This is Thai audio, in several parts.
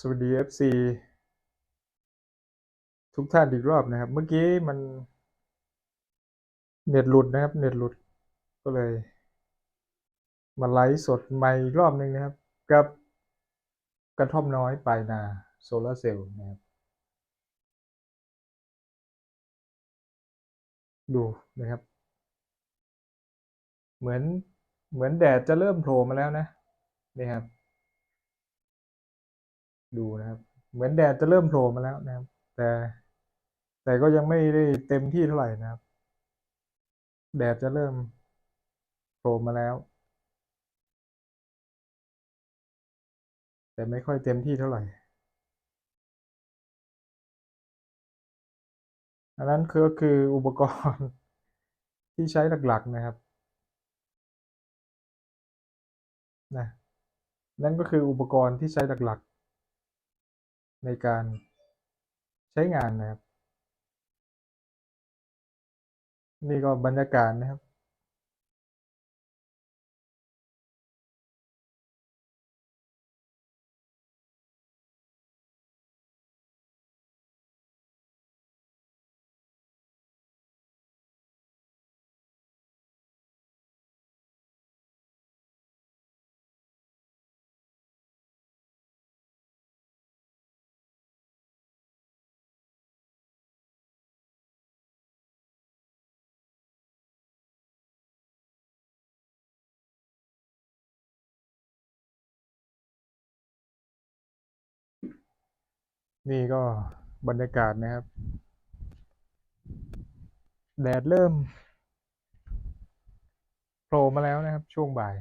สวัสดี FC ทุกท่านอีกรอบนะครับ เมื่อกี้มันเน็ตหลุดนะครับ เน็ตหลุดก็เลย มาไลฟ์สดใหม่อีกรอบหนึ่งนะครับ กับกระท่อมน้อยปลายนาโซลาเซลล์นะครับ ดูนะครับ เหมือนเหมือนแดดจะเริ่มโผล่มาแล้วนะนี่ครับ ดูนะครับ เหมือนแดดจะเริ่มโผล่มาแล้วนะครับ แต่ แต่ก็ยังไม่ได้เต็มที่เท่าไหร่นะครับ แดดจะเริ่มโผล่มาแล้ว แต่ไม่ค่อยเต็มที่เท่าไหร่อันนั้นคือก็คืออุปกรณ์ที่ใช้หลักๆนะครับนะนั่นก็คืออุปกรณ์ที่ใช้หลักๆ ในการใช้งานนะครับ นี่ก็บรรยากาศนะครับ นี่ก็บรรยากาศนะครับ แดดเริ่มโผล่มาแล้วนะครับ ช่วงบ่าย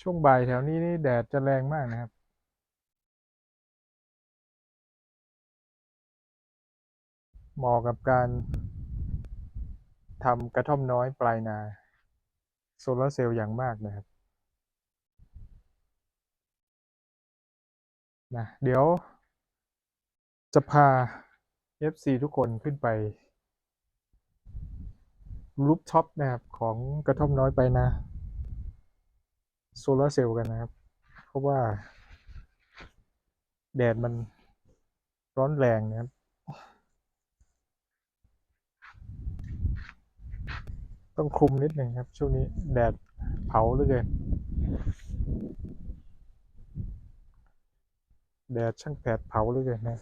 ช่วงบ่ายแถวนี้นี่แดดจะแรงมากนะครับ เหมาะกับการทำกระท่อมน้อยปลายนา โซลาร์เซลล์อย่างมากนะครับ นะเดี๋ยว จะพา FC ทุกคนขึ้นไปรูปท็อปนะครับ ของกระท่อมน้อยไปนะโซลาเซลล์กันนะครับ เพราะว่า แดดมันร้อนแรงนะครับต้องคลุมนิดหนึ่งครับ ช่วงนี้แดดเผาเหลือเกิน แดดช่างแผดเผาเลือเกินนะ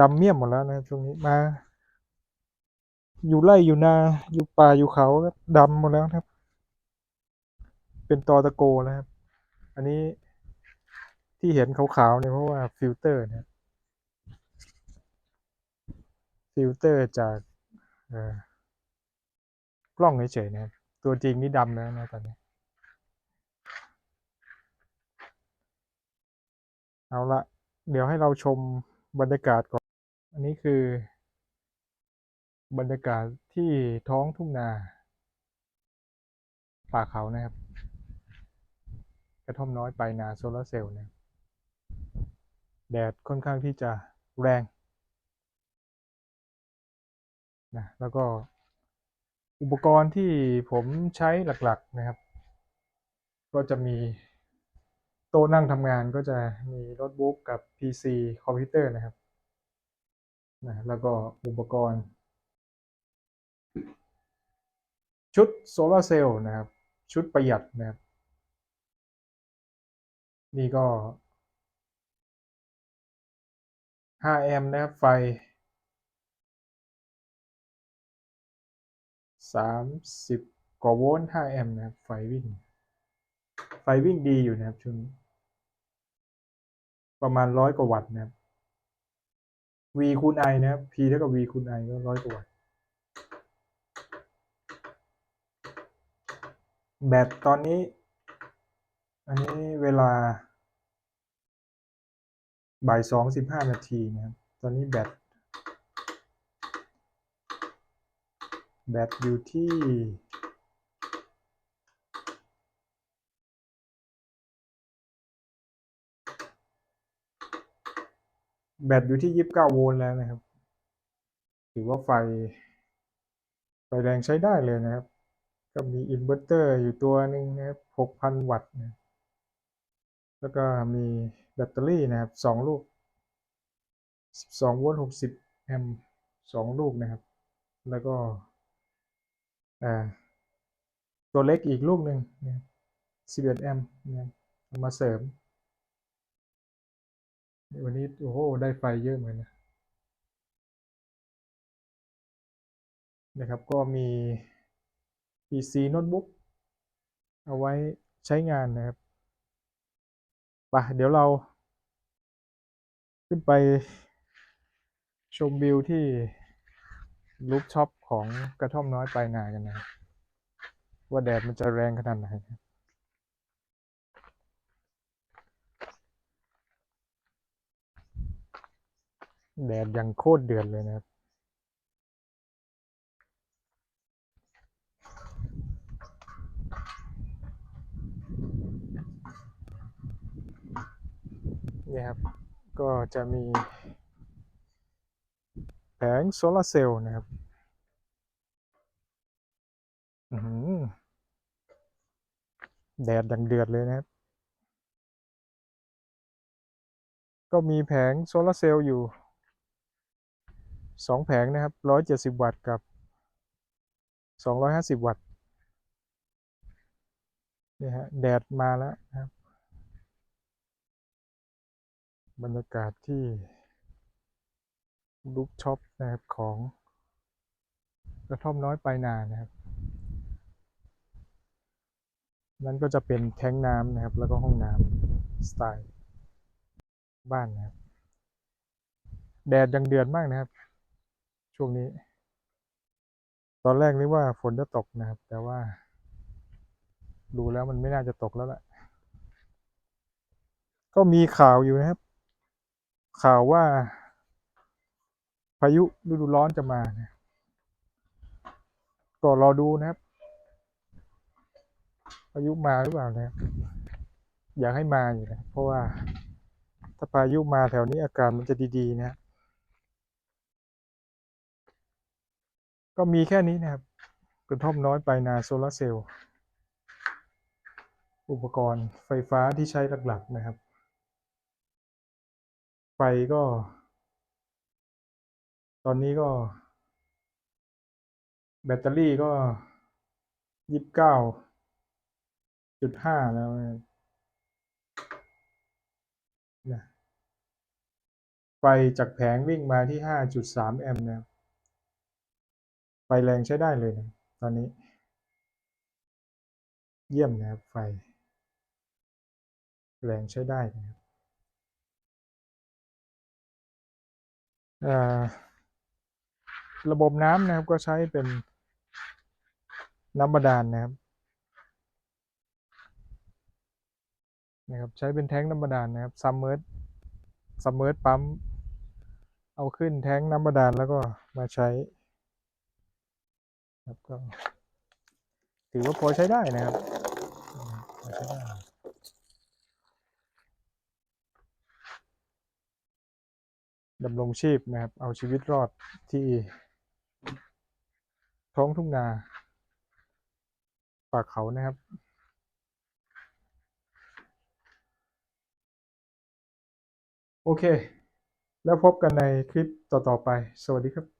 ดำเมี่ยมหมดแล้วนะครับช่วงนี้มา อยู่ไร่อยู่นา อยู่ป่าอยู่เขาครับดำหมดแล้วครับ เป็นตอตะโกแล้วครับ อันนี้ที่เห็นขาวๆเนี่ยเพราะว่าฟิลเตอร์นะฟิลเตอร์จากเอ่อกล้องเฉยๆนะตัวจริงนี่ดำแล้วนะตอนนี้ เอาละเดี๋ยวให้เราชมบรรยากาศก่อน อันนี้คือ บรรยากาศที่ท้องทุ่งนาป่าเขานะครับ กระท่อมน้อยไปนาโซลาร์เซลล์นะแดดค่อนข้างที่จะแรงนะแล้วก็อุปกรณ์ที่ผมใช้หลักๆนะครับ ก็จะมี โต๊ะนั่งทำงานก็จะมีโน้ตบุ๊กกับ PC คอมพิวเตอร์นะครับนะแล้วก็อุปกรณ์ ชุดโซลาร์เซลล์นะครับ ชุดประหยัดนะครับ นี่ก็ 5 แอมป์นะครับ ไฟ 30 กว่าโวลต์ 5 แอมป์นะครับ ไฟวิ่ง ฟวิ่งดีอยู่นะครับช่วงนี้ ประมาณร้อยกว่าวัตต์นะครับ V คูณ I นะครับ P เท่ากับ V คูณ I ก็ร้อยกว่าวัตต์แบตตอนนี้ อันนี้เวลาบ่ายสองสิบห้านาทีนะครับ ตอนนี้แบตแบตอยู่ที่ แบตอยู่ที่ยี่สิบเก้าโวลต์แล้วนะครับ ถือว่าไฟ ไฟแรงใช้ได้เลยนะครับ ก็มีอินเวอร์เตอร์อยู่ตัวหนึ่งนะครับหกพันวัตต์นะแล้วก็มีแบตเตอรี่นะครับสองลูก12โวลต์60แอมป์สองลูกนะครับ แล้วก็ตัวเล็กอีกลูกหนึ่งนะ11 แอมป์นะมาเสริม วันนี้โอ้โหได้ไฟเยอะเหมือนนะนะครับก็มี PC โน้ตบุ๊กเอาไว้ใช้งานนะครับไปเดี๋ยวเรา ขึ้นไปชมวิวที่รูฟท็อปของกระท่อมน้อยปลายนากันนะ ว่าแดดมันจะแรงขนาดไหนครับ แดดยังโคตรเดือดเลยนะครับ นี่ครับ ก็จะมี แผงโซลาร์เซลล์นะครับ แดดย่างเดือดเลยนะครับ ก็มีแผงโซลาร์เซลล์อยู่ สองแผงนะครับร้อยเจ็ดสิบวัตต์กับสองร้อยห้าสิบวัตต์นี่ฮะแดดมาแล้วนะครับ บรรยากาศที่ลูกช็อปนะครับของกระท่อมน้อยปลายนานะครับ นั่นก็จะเป็นแทงน้ำนะครับ แล้วก็ห้องน้ำสไตล์บ้านนะครับ แดดยังเดือดมากนะครับ ช่วงนี้ ตอนแรกนึกว่าฝนจะตกนะครับ แต่ว่า ดูแล้วมันไม่น่าจะตกแล้วแหละก็มีข่าวอยู่นะครับ ข่าวว่า พายุฤดูร้อนจะมานะก็รอดูนะครับ พายุมาหรือเปล่านะครับ อยากให้มาอยู่นะเพราะว่าถ้าพายุมาแถวนี้อากาศมันจะดี ๆ นะครับ ก็มีแค่นี้นะครับกระท่อมน้อยไปนาโซลาร์เซลล์อุปกรณ์ไฟฟ้าที่ใช้หลัก ๆ นะครับ ไฟก็ ตอนนี้ก็ แบตเตอรี่ก็ยี่สิบเก้าจุดห้าแล้วนะครับนะไฟจากแผงวิ่งมาที่ห้าจุดสามแอมป์นะครับ ไฟแรงใช้ได้เลยนะตอนนี้ เยี่ยมนะครับไฟ แรงใช้ได้นะครับระบบน้ำนะครับก็ใช้เป็นน้ำบาดาลนะครับนะครับ ใช้เป็นแท้งน้ำบาดาลนะครับซัมเมอร์ซัมเมอร์ปั๊มเอาขึ้นแท้งน้ำบาดาลแล้วก็มาใช้ ครับก็ถือว่าพอใช้ได้นะครับพอใช้ได้ดำรงชีพนะครับ เอาชีวิตรอดที่ ท้องทุ่งนาป่าเขานะครับ โอเค แล้วพบกันในคลิปต่อ ๆ ไป สวัสดีครับ